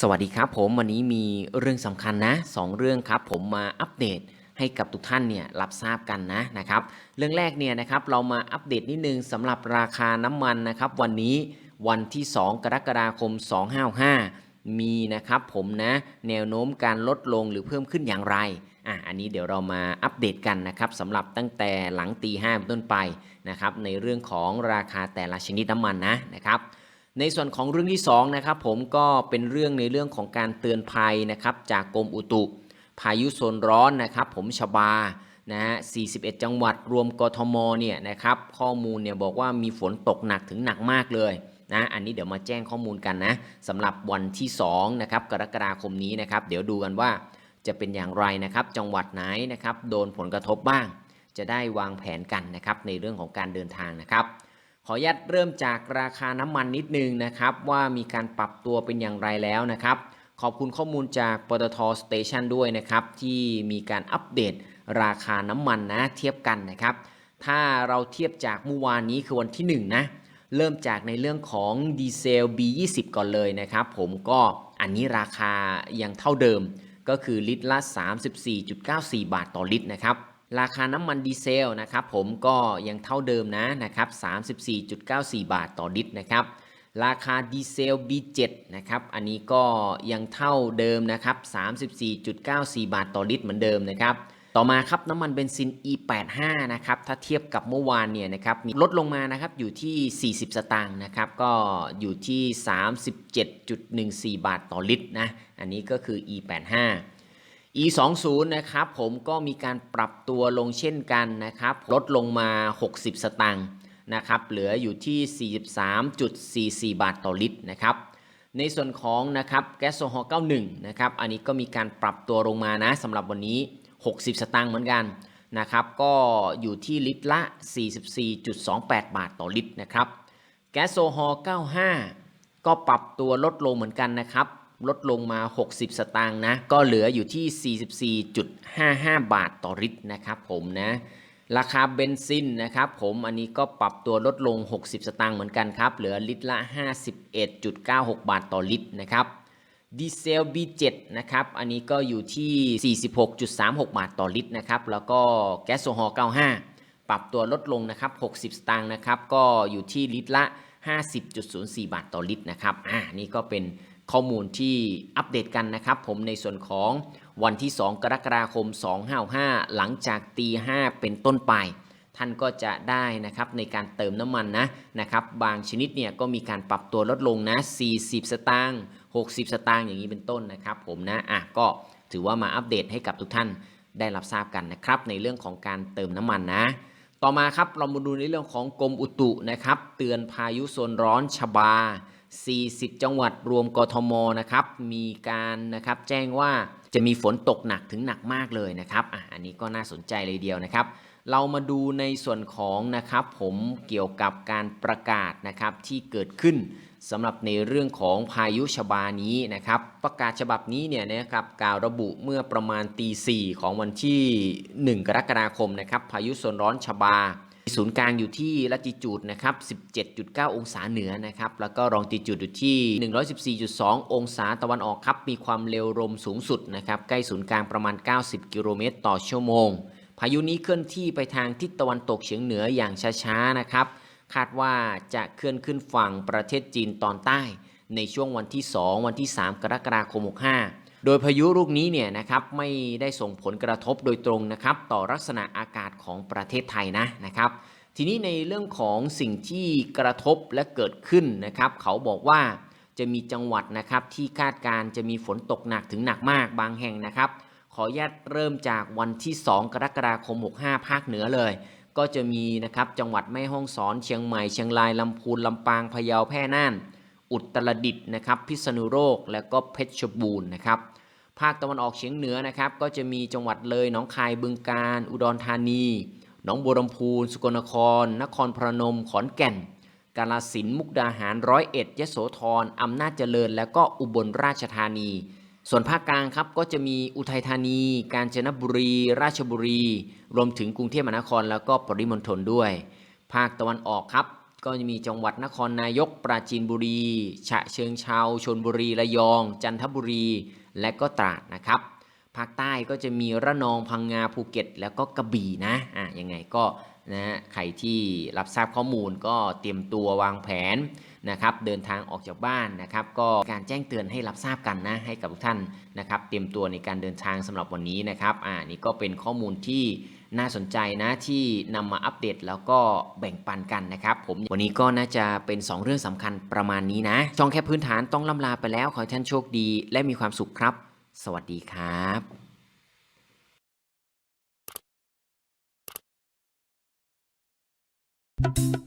สวัสดีครับผมวันนี้มีเรื่องสำคัญนะสองเรื่องครับผมมาอัปเดตให้กับทุกท่านเนี่ยรับทราบกันนะนะครับ เรื่องแรกเนี่ยนะครับเรามาอัปเดตนิดนึงสำหรับราคาน้ำมันนะครับ วันนี้วันที่ 2 กรกฎาคม 255 มีนะครับผมนะแนวโน้มการลดลงหรือเพิ่มขึ้นอย่างไรอะอันนี้เดี๋ยวเรามาอัปเดตกันนะครับสำหรับตั้งแต่หลังตีห้าเป็นต้นไปนะครับในเรื่องของราคาแต่ละชนิดน้ำมันนะนะครับ ในส่วนของเรื่องที่2นะครับผมก็เป็นเรื่องในเรื่องของการเตือนภัยนะครับจากกรมอุตุ พายุโซนร้อนนะครับผมชบานะฮะ41 จังหวัดรวมกทมเนี่ยนะครับข้อมูลเนี่ยบอกว่ามีฝนตกหนักถึงหนักมากเลยนะอันนี้เดี๋ยวมาแจ้งข้อมูลกันนะสำหรับวันที่2นะครับกรกฎาคมนี้นะครับเดี๋ยวดูกันว่าจะเป็นอย่างไรนะครับจังหวัดไหนนะครับโดนผลกระทบบ้าง จะได้วางแผนกันนะครับในเรื่องของการเดินทางนะครับ ขออนุญาตเริ่มจากราคาน้ำมันนิดนึงนะครับ ว่ามีการปรับตัวเป็นอย่างไรแล้วนะครับ ขอบคุณข้อมูลจากปตทสเตชันด้วยนะครับ ที่มีการอัปเดตราคาน้ำมันนะเทียบกันนะครับ ถ้าเราเทียบจากเมื่อวานนี้คือวันที่ 1 นะ เริ่มจากในเรื่องของดีเซล B20 ก่อนเลยนะครับ ผมก็อันนี้ราคายังเท่าเดิม ก็คือลิตรละ 34.94 บาทต่อลิตรนะครับ ราคาน้ำมันดีเซลนะครับผมก็ยังเท่าเดิมนะนะครับ34.94 บาทต่อลิตรนะครับราคาดีเซล B7 นะครับอันนี้ก็ยังเท่าเดิมนะครับ34.94 บาทต่อลิตรเหมือนเดิมนะครับต่อมาครับน้ำมันเบนซิน E85 นะครับถ้าเทียบกับเมื่อวานเนี่ยนะครับลดลงมานะครับอยู่ที่ 40 สตางค์นะครับก็อยู่ที่ 37.14 บาทต่อลิตรนะอันนี้ก็คือ E85 E20 นะครับผมก็มีการปรับตัวลงเช่นกันนะครับ ลดลงมา 60 สตางค์นะครับ เหลืออยู่ที่ 43.44 บาทต่อลิตรนะครับ ในส่วนของนะครับแก๊สโซฮอล์91 นะครับ อันนี้ก็มีการปรับตัวลงมานะสำหรับวันนี้ 60 สตางค์เหมือนกันนะครับ ก็อยู่ที่ลิตรละ 44.28 บาทต่อลิตรนะครับ แก๊สโซฮอล์95 ก็ปรับตัวลดลงเหมือนกันนะครับ ลดลงมา 60 สตางค์นะ ก็เหลืออยู่ที่ 44.55 บาทต่อลิตรนะครับผมนะ ราคาเบนซินนะครับผมอันนี้ก็ปรับตัวลดลง 60 สตางค์เหมือนกันครับ เหลือลิตรละ 51.96 บาทต่อลิตรนะครับดีเซล B7 นะครับ อันนี้ก็อยู่ที่ 46.36 บาทต่อลิตรนะครับ แล้วก็แก๊สโซฮอล์95 ปรับตัวลดลงนะครับ 60 สตางค์นะครับ ก็อยู่ที่ลิตรละ 50.04 บาทต่อลิตรนะครับ อ่า นี่ก็เป็น ข้อมูลที่อัปเดตกันนะครับ ผมในส่วนของวันที่ 2 กรกฎาคม 255 หลังจากตี5เป็นต้นไป ท่านก็จะได้นะครับในการเติมน้ำมันนะนะครับ บางชนิดเนี่ยก็มีการปรับตัวลดลงนะ 40 สตางค์60 สตางค์อย่างนี้เป็นต้นนะครับผมนะอะก็ถือว่ามาอัปเดตให้กับทุกท่านได้รับทราบกันนะครับในเรื่องของการเติมน้ำมันนะ ต่อมาครับเรามาดูในเรื่องของกรมอุตุนะครับ เตือนพายุโซนร้อนชบา 40 จังหวัดรวมกทมนะครับมีการนะครับแจ้งว่าจะมีฝนตกหนักถึงหนักมากเลยนะครับอะอันนี้ก็น่าสนใจเลยเดียวนะครับ เรามาดูในส่วนของนะครับผมเกี่ยวกับการประกาศนะครับที่เกิดขึ้นสำหรับในเรื่องของพายุชบานี้นะครับ ประกาศฉบับนี้เนี่ยนะครับกล่าวระบุเมื่อประมาณตีสี่ของวันที่ 1 กรกฎาคมนะครับพายุโซนร้อนชบา ศูนย์กลางอยู่ที่ลัติจูดนะครับ 17.9 องศาเหนือนะครับ แล้วก็รองติจูดอยู่ที่ 114.2 องศาตะวันออกครับ มีความเร็วลมสูงสุดนะครับ ใกล้ศูนย์กลางประมาณ 90 กิโลเมตรต่อชั่วโมง พายุนี้เคลื่อนที่ไปทางทิศตะวันตกเฉียงเหนืออย่างช้าๆนะครับ คาดว่าจะเคลื่อนขึ้นฝั่งประเทศจีนตอนใต้ ในช่วงวันที่ 2 วันที่ 3 กรกฎาคม 65 โดยพายุลูกนี้เนี่ยนะครับไม่ได้ส่งผลกระทบโดยตรงนะครับต่อลักษณะอากาศของประเทศไทยนะนะครับ ทีนี้ในเรื่องของสิ่งที่กระทบและเกิดขึ้นนะครับ เขาบอกว่าจะมีจังหวัดนะครับที่คาดการณ์จะมีฝนตกหนักถึงหนักมากบางแห่งนะครับ ขออนุญาตเริ่มจากวันที่ 2 กรกฎาคม 65 ภาคเหนือเลย ก็จะมีนะครับจังหวัดแม่ฮ่องสอนเชียงใหม่เชียงรายลำพูนลำปางพะเยาแพร่น่าน อุตรดิตถ์นะครับ พิษณุโลกและก็เพชรบูรณ์นะครับ ภาคตะวันออกเฉียงเหนือนะครับ ก็จะมีจังหวัดเลยหนองคายบึงกาฬอุดรธานีหนองบัวลำพูสุกลนคร นครพนมขอนแก่น กาฬสินมุกดาหารร้อยเอ็ดยโสธรอำนาจเจริญ และก็อุบลราชธานี ส่วนภาคกลางครับก็จะมีอุทัยธานี กาญจนบุรี ราชบุรี รวมถึงกรุงเทพมหานครแล้วก็ปริมณฑลด้วย ภาคตะวันออกครับ ก็จะมีจังหวัดนครนายก ปราจีนบุรี ฉะเชิงเทราชนบุรี ระยอง จันทบุรี และก็ตราดนะครับ ภาคใต้ก็จะมีระนอง พังงา ภูเก็ต แล้วก็กระบี่นะ อะ ยังไงก็นะฮะใครที่รับทราบข้อมูลก็เตรียมตัววางแผนนะครับ เดินทางออกจากบ้านนะครับ ก็การแจ้งเตือนให้รับทราบกันนะ ให้กับทุกท่านนะครับ เตรียมตัวในการเดินทางสำหรับวันนี้นะครับ อ่า นี่ก็เป็นข้อมูลที่ น่าสนใจนะที่นำมาอัปเดตแล้วก็แบ่งปันกันนะครับผมวันนี้ก็น่าจะเป็น 2 เรื่องสำคัญประมาณนี้นะ ช่องแค่พื้นฐานต้องล่ำลาไปแล้วขอให้ท่านโชคดี และมีความสุขครับ สวัสดีครับ Thank